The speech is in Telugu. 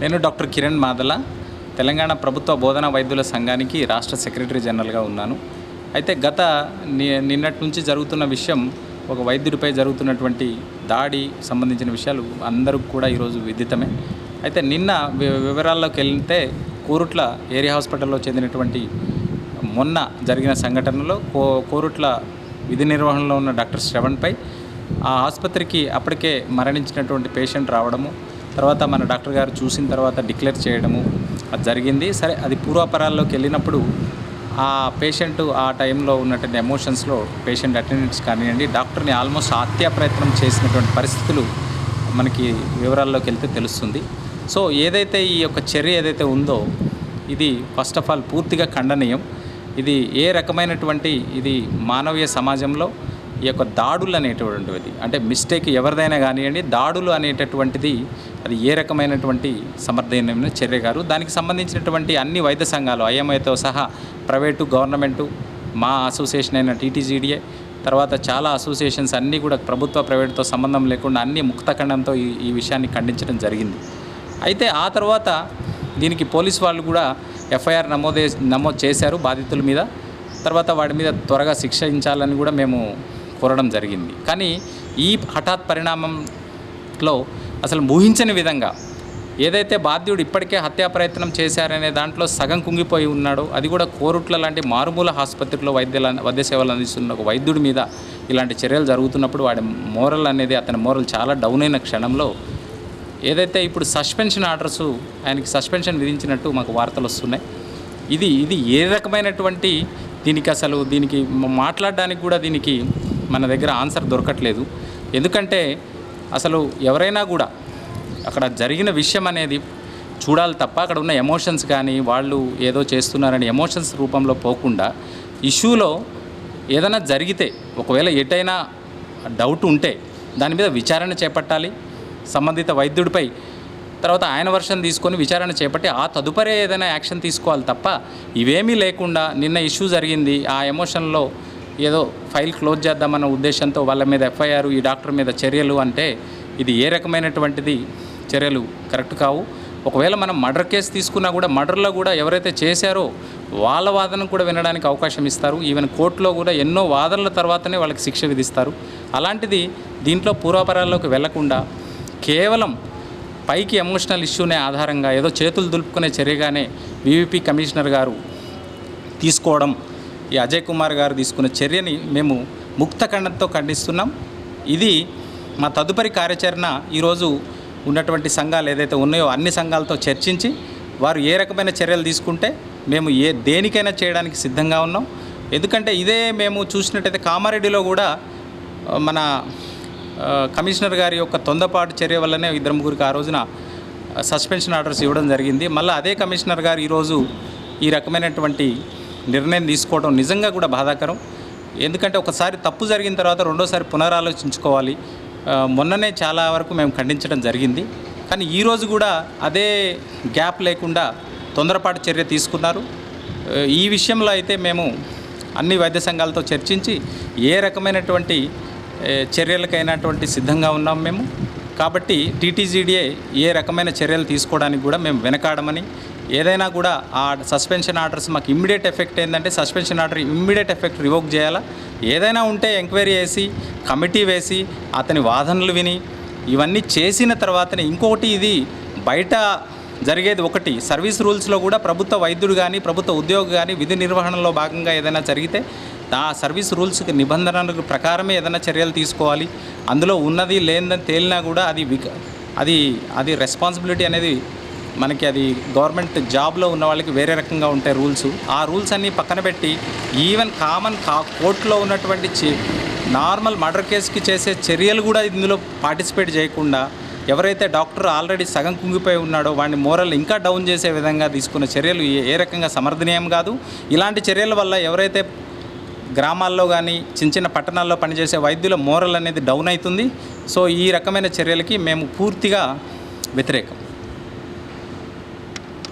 నేను డాక్టర్ కిరణ్ మాదల తెలంగాణ ప్రభుత్వ బోధనా వైద్యుల సంఘానికి రాష్ట్ర సెక్రటరీ జనరల్గా ఉన్నాను. అయితే గత నిన్నటి నుంచి జరుగుతున్న విషయం ఒక వైద్యుడిపై జరుగుతున్నటువంటి దాడి సంబంధించిన విషయాలు అందరూ కూడా ఈరోజు విదితమే. అయితే నిన్న వి- వివరాల్లోకి వెళ్తే కూరుట్ల ఏరియా హాస్పిటల్లో చెందినటువంటి మొన్న జరిగిన సంఘటనలో కో కోరుట్ల విధి నిర్వహణలో ఉన్న డాక్టర్ శ్రవణ్పై ఆ ఆసుపత్రికి అప్పటికే మరణించినటువంటి పేషెంట్ రావడము తర్వాత మన డాక్టర్ గారు చూసిన తర్వాత డిక్లేర్ చేయడము అది జరిగింది. సరే అది పూర్వాపరాల్లోకి వెళ్ళినప్పుడు ఆ పేషెంట్ ఆ టైంలో ఉన్నటువంటి ఎమోషన్స్లో పేషెంట్ అటెండెన్స్ కానివ్వండి డాక్టర్ని ఆల్మోస్ట్ హత్యా ప్రయత్నం చేసినటువంటి పరిస్థితులు మనకి వివరాల్లోకి వెళ్తే తెలుస్తుంది. సో ఏదైతే ఈ యొక్క చర్య ఏదైతే ఉందో ఇది ఫస్ట్ ఆఫ్ ఆల్ పూర్తిగా ఖండనీయం. ఇది ఏ రకమైనటువంటి ఇది మానవీయ సమాజంలో ఈ యొక్క దాడులు అనేటువంటిది. అంటే మిస్టేక్ ఎవరిదైనా కానివ్వండి దాడులు అనేటటువంటిది అది ఏ రకమైనటువంటి సమర్థనమైన చర్య గారు దానికి సంబంధించినటువంటి అన్ని వైద్య సంఘాలు ఐఎంఐతో సహా ప్రైవేటు గవర్నమెంటు మా అసోసియేషన్ అయిన టీటీజీడీఏ తర్వాత చాలా అసోసియేషన్స్ అన్నీ కూడా ప్రభుత్వ ప్రైవేట్తో సంబంధం లేకుండా అన్ని ముక్తఖండంతో ఈ ఈ విషయాన్ని ఖండించడం జరిగింది. అయితే ఆ తర్వాత దీనికి పోలీస్ వాళ్ళు కూడా ఎఫ్ఐఆర్ నమోదే నమోదు చేశారు బాధితుల మీద. తర్వాత వాడి మీద త్వరగా శిక్షించాలని కూడా మేము కోరడం జరిగింది. కానీ ఈ హఠాత్ పరిణామంలో అసలు ఊహించని విధంగా ఏదైతే బాధ్యుడు ఇప్పటికే హత్యా ప్రయత్నం చేశారనే దాంట్లో సగం కుంగిపోయి ఉన్నాడో అది కూడా కోరుట్ల లాంటి మారుమూల ఆసుపత్రిలో వైద్యుల వైద్య సేవలు అందిస్తున్న ఒక వైద్యుడి మీద ఇలాంటి చర్యలు జరుగుతున్నప్పుడు వాడి మోరల్ అనేది అతని మోరల్ చాలా డౌన్ అయిన క్షణంలో ఏదైతే ఇప్పుడు సస్పెన్షన్ ఆర్డర్స్ ఆయనకి సస్పెన్షన్ విధించినట్టు మాకు వార్తలు వస్తున్నాయి. ఇది ఇది ఏ రకమైనటువంటి దీనికి అసలు దీనికి మాట్లాడడానికి కూడా దీనికి మన దగ్గర ఆన్సర్ దొరకట్లేదు. ఎందుకంటే అసలు ఎవరైనా కూడా అక్కడ జరిగిన విషయం అనేది చూడాలి తప్ప అక్కడ ఉన్న ఎమోషన్స్ కానీ వాళ్ళు ఏదో చేస్తున్నారని ఎమోషన్స్ రూపంలో పోకుండా ఇష్యూలో ఏదైనా జరిగితే ఒకవేళ ఎటైనా డౌట్ ఉంటే దాని మీద విచారణ చేపట్టాలి. సంబంధిత వైద్యుడిపై తర్వాత ఆయన వర్షన్ తీసుకొని విచారణ చేపట్టి ఆ తదుపరి ఏదైనా యాక్షన్ తీసుకోవాలి తప్ప ఇవేమీ లేకుండా నిన్న ఇష్యూ జరిగింది ఆ ఎమోషన్లో ఏదో ఫైల్ క్లోజ్ చేద్దామన్న ఉద్దేశంతో వాళ్ళ మీద ఎఫ్ఐఆర్ ఈ డాక్టర్ మీద చర్యలు అంటే ఇది ఏ రకమైనటువంటిది చర్యలు? కరెక్ట్ కావు. ఒకవేళ మనం మర్డర్ కేసు తీసుకున్నా కూడా మర్డర్లో కూడా ఎవరైతే చేశారో వాళ్ళ వాదన కూడా వినడానికి అవకాశం ఇస్తారు. ఈవెన్ కోర్టులో కూడా ఎన్నో వాదనల తర్వాతనే వాళ్ళకి శిక్ష విధిస్తారు. అలాంటిది దీంట్లో పూర్వాపరాల్లోకి వెళ్ళకుండా కేవలం పైకి ఎమోషనల్ ఇష్యూనే ఆధారంగా ఏదో చేతులు దులుపుకునే చర్యగానే వివిపి కమిషనర్ గారు తీసుకోవడం ఈ అజయ్ కుమార్ గారు తీసుకున్న చర్యని మేము ముక్త ఖండంతో ఖండిస్తున్నాం. ఇది మా తదుపరి కార్యాచరణ ఈరోజు ఉన్నటువంటి సంఘాలు ఏదైతే ఉన్నాయో అన్ని సంఘాలతో చర్చించి వారు ఏ రకమైన చర్యలు తీసుకుంటే మేము ఏ దేనికైనా చేయడానికి సిద్ధంగా ఉన్నాం. ఎందుకంటే ఇదే మేము చూసినట్టయితే కామారెడ్డిలో కూడా మన కమిషనర్ గారి యొక్క తొందపాటు చర్య వల్లనే ఇద్దరు ముగ్గురికి ఆ రోజున సస్పెన్షన్ ఆర్డర్స్ ఇవ్వడం జరిగింది. మళ్ళీ అదే కమిషనర్ గారు ఈరోజు ఈ రకమైనటువంటి నిర్ణయం తీసుకోవడం నిజంగా కూడా బాధాకరం. ఎందుకంటే ఒకసారి తప్పు జరిగిన తర్వాత రెండోసారి పునరాలోచించుకోవాలి. మొన్ననే చాలా వరకు మేము ఖండించడం జరిగింది. కానీ ఈరోజు కూడా అదే గ్యాప్ లేకుండా తొందరపాటు చర్య తీసుకున్నారు. ఈ విషయంలో అయితే మేము అన్ని వైద్య సంఘాలతో చర్చించి ఏ రకమైనటువంటి చర్యలకైనటువంటి సిద్ధంగా ఉన్నాం మేము. కాబట్టి టీటీజీడీఏ ఏ రకమైన చర్యలు తీసుకోవడానికి కూడా మేము వెనకాడమని ఏదైనా కూడా ఆ సస్పెన్షన్ ఆర్డర్స్ మాకు ఇమ్మీడియట్ ఎఫెక్ట్ ఏంటంటే suspension order immediate effect revoke చేయాలా? ఏదైనా ఉంటే ఎంక్వైరీ వేసి కమిటీ వేసి అతని వాదనలు విని ఇవన్నీ చేసిన తర్వాతనే ఇంకొకటి ఇది బయట జరిగేది ఒకటి సర్వీస్ రూల్స్లో కూడా ప్రభుత్వ వైద్యుడు కానీ ప్రభుత్వ ఉద్యోగి కానీ విధి నిర్వహణలో భాగంగా ఏదైనా జరిగితే ఆ సర్వీస్ రూల్స్కి నిబంధనలకు ప్రకారమే ఏదైనా చర్యలు తీసుకోవాలి. అందులో ఉన్నది లేనిదని తేలినా కూడా అది అది అది రెస్పాన్సిబిలిటీ అనేది మనకి అది గవర్నమెంట్ జాబ్లో ఉన్న వాళ్ళకి వేరే రకంగా ఉంటాయి రూల్స్. ఆ రూల్స్ అన్నీ పక్కన పెట్టి ఈవెన్ కామన్ కా కోర్టులో ఉన్నటువంటి నార్మల్ మర్డర్ కేసుకి చేసే చర్యలు కూడా ఇందులో పార్టిసిపేట్ చేయకుండా ఎవరైతే డాక్టర్ ఆల్రెడీ సగం కుంగిపోయి ఉన్నాడో వాడిని మోరల్ ఇంకా డౌన్ చేసే విధంగా తీసుకున్న చర్యలు ఏ రకంగా సమర్థనీయం కాదు. ఇలాంటి చర్యల వల్ల ఎవరైతే గ్రామాల్లో కానీ చిన్న చిన్న పట్టణాల్లో పనిచేసే వైద్యుల మోరల్ అనేది డౌన్ అవుతుంది. సో ఈ రకమైన చర్యలకి మేము పూర్తిగా వ్యతిరేకం.